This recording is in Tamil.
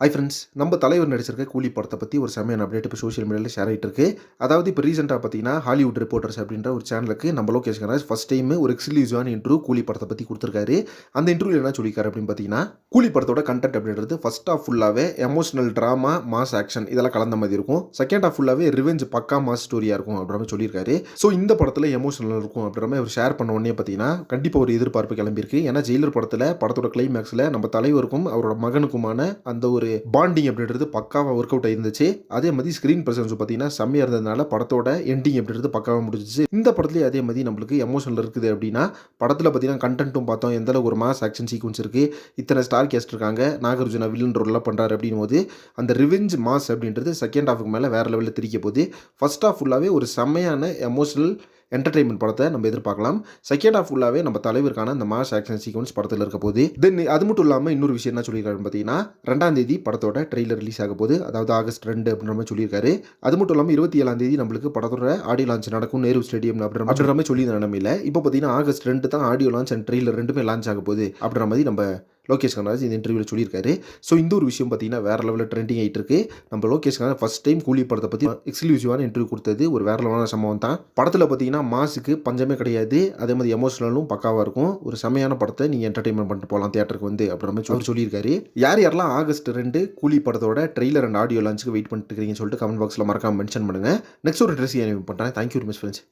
ஹை ஃப்ரெண்ட்ஸ் நம்ம தலைவர் நடிச்சிருக்க கூலி படத்தை பற்றி ஒரு செமையான அப்டேட் இப்போ சோஷியல் மீடியாவில் ஷேர் ஆகிட்டு இருக்கு. அதாவது இப்போ ரீசெண்டாக பார்த்தீங்கன்னா ஹாலிவுட் ரிப்போர்ட்டர்ஸ் அப்படின்ற ஒரு சேனலுக்கு நம்ம லோகேஷ் கனராஜ் ஃபஸ்ட் டைம் ஒரு எக்ஸ்க்ளூசிவான இன்ட்ரூ கூலி படத்தை பற்றி கொடுத்துருக்காரு. அந்த இன்டர்வியூ என்ன சொல்லியிருக்காரு அப்படின்னு பார்த்தீங்கன்னா கூலி படத்தோட கண்டென்ட் அப்படின்றது ஃபஸ்ட் ஆஃப் ஃபுல்லாகவே எமோஷனல் ட்ராமா மாஸ் ஆக்ஷன் இதெல்லாம் கலந்த மாதிரி இருக்கும். செகண்ட் ஆஃப் ஃபுல்லாகவே ரிவெஞ்ச் பக்கா மாஸ் ஸ்டோரியாக இருக்கும் அப்படின்ற மாதிரி சொல்லியிருக்காரு. ஸோ இந்த படத்தில் எமோஷனல் இருக்கும் அப்படின்ற மாதிரி அவர் ஷேர் பண்ண உடனே பார்த்தீங்கன்னா கண்டிப்பாக ஒரு எதிர்பார்ப்பு கிளம்பியிருக்கு. ஏன்னா ஜெயிலர் படத்தில் படத்தோட கிளைமேக்ஸில் நம்ம தலைவருக்கும் அவரோட மகனுக்குமான அந்த ஒரு பாண்டிங் அப்படின்றது பக்காவாக ஒர்க் அவுட் ஆயிருந்துச்சு. அதே மாதிரி ஸ்க்ரீன் பிரசன்ஸ் பார்த்தீங்கன்னா செம்மையாக இருந்ததுனால படத்தோட எண்டிங் அப்படின்றது பக்காவாக முடிஞ்சிச்சு. இந்த படத்துலேயே அதே மாதிரி நம்மளுக்கு எமோஷனல் இருக்குது அப்படின்னா படத்தில் பார்த்தீங்கன்னா கண்டென்ட்டும் பார்த்தோம். எந்த அளவுக்கு ஒரு மாஸ் ஆக்ஷன் சீக்வன்ஸ் இருக்குது இத்தனை ஸ்டார் கேஸ்ட் இருக்காங்க நாகார்ஜுனா வில்லன் ரோல்லாம் பண்ணுறாரு அப்படின் போது அந்த ரிவெஞ்ச் மாஸ் அப்படின்றது செகண்ட் ஹாஃபுக்கு மேலே வேறு லெவலில் திரிக்க போகுது ஃபஸ்ட் ஹாஃப் ஃபுல்லாகவே ஒரு செம்மையான எமோஷனல் என்டர்டைன்மெண்ட் படத்தை நம்ம எதிர்பார்க்கலாம். செகண்ட் ஆஃப் ஃபுல்லாகவே நம்ம தலைவருக்கான அந்த மாஸ் ஆக்ஷன் சீக்வன்ஸ் படத்தில் இருக்க போது தென் அது மட்டும் இல்லாமல் இன்னொரு விஷயம் என்ன சொல்லியிருக்காருன்னு பார்த்தீங்கன்னா ரெண்டாம் தேதி படத்தோட ட்ரெய்லர் ரிலீஸ் ஆக போகுது. அதாவது ஆகஸ்ட் ரெண்டு அப்படின்ற மாதிரி சொல்லியிருக்காரு. அது மட்டும் இல்லாமல் இருபத்தி ஏழாம் தேதி நம்மளுக்கு படத்தோட ஆடியோ லான்ச் நடக்கும். நேரு ஸ்டேடியம் அப்படின்ற அப்படின்ற மாதிரி சொல்லி நிலைமையில் இப்போ பார்த்தீங்கன்னா ஆகஸ்ட் ரெண்டு தான் ஆடியோ லான்ச் அண்ட் ட்ரெய்லர் ரெண்டுமே லான்ச் ஆக போகுது அப்படின்ற மாதிரி நம்ம லோகேஷ் கனராஜ் இந்த இன்டர்வியூவில் சொல்லியிருக்காரு. ஸோ இந்த ஒரு விஷயம் பார்த்தீங்கன்னா வேறு லெவலில் ட்ரெண்டிங் ஆகிட்டு இருக்கு. நம்ம லோகேஷ் கனராஜ் ஃபஸ்ட் டைம் கூலி படத்தை பற்றி எக்ஸ்க்ளூசிவான இன்டர்வியூ கொடுத்தது. ஒரு வேறு லெவலான சம்பவம் தான். படத்தில் பார்த்தீங்கன்னா மாஸுக்கு பஞ்சமே கிடையாது. அதே மாதிரி எமோஷனலும் பக்காவாக இருக்கும். ஒரு செமையான படத்தை நீங்கள் என்டர்டைன்மெண்ட் பண்ணிட்டு போகலாம் தியேட்டருக்கு வந்து அப்படின்ற மாதிரி சொல்லி சொல்லியிருக்காரு. யார் யாரெல்லாம் ஆகஸ்ட் ரெண்டு கூலி படத்தோட ட்ரெய்லர் அண்ட் ஆடியோ லான்ச்சுக்கு வெயிட் பண்ணிட்டு இருக்கீங்கன்னு சொல்லிட்டு கமெண்ட் பாக்ஸில் மறக்காம மென்ஷன் பண்ணுங்கள் நெக்ஸ்ட் ஒரு ட்ரெஸ் பண்ணுறேன் தேங்க்யூ வெரி மச் ஃப்ரெண்ட்ஸ்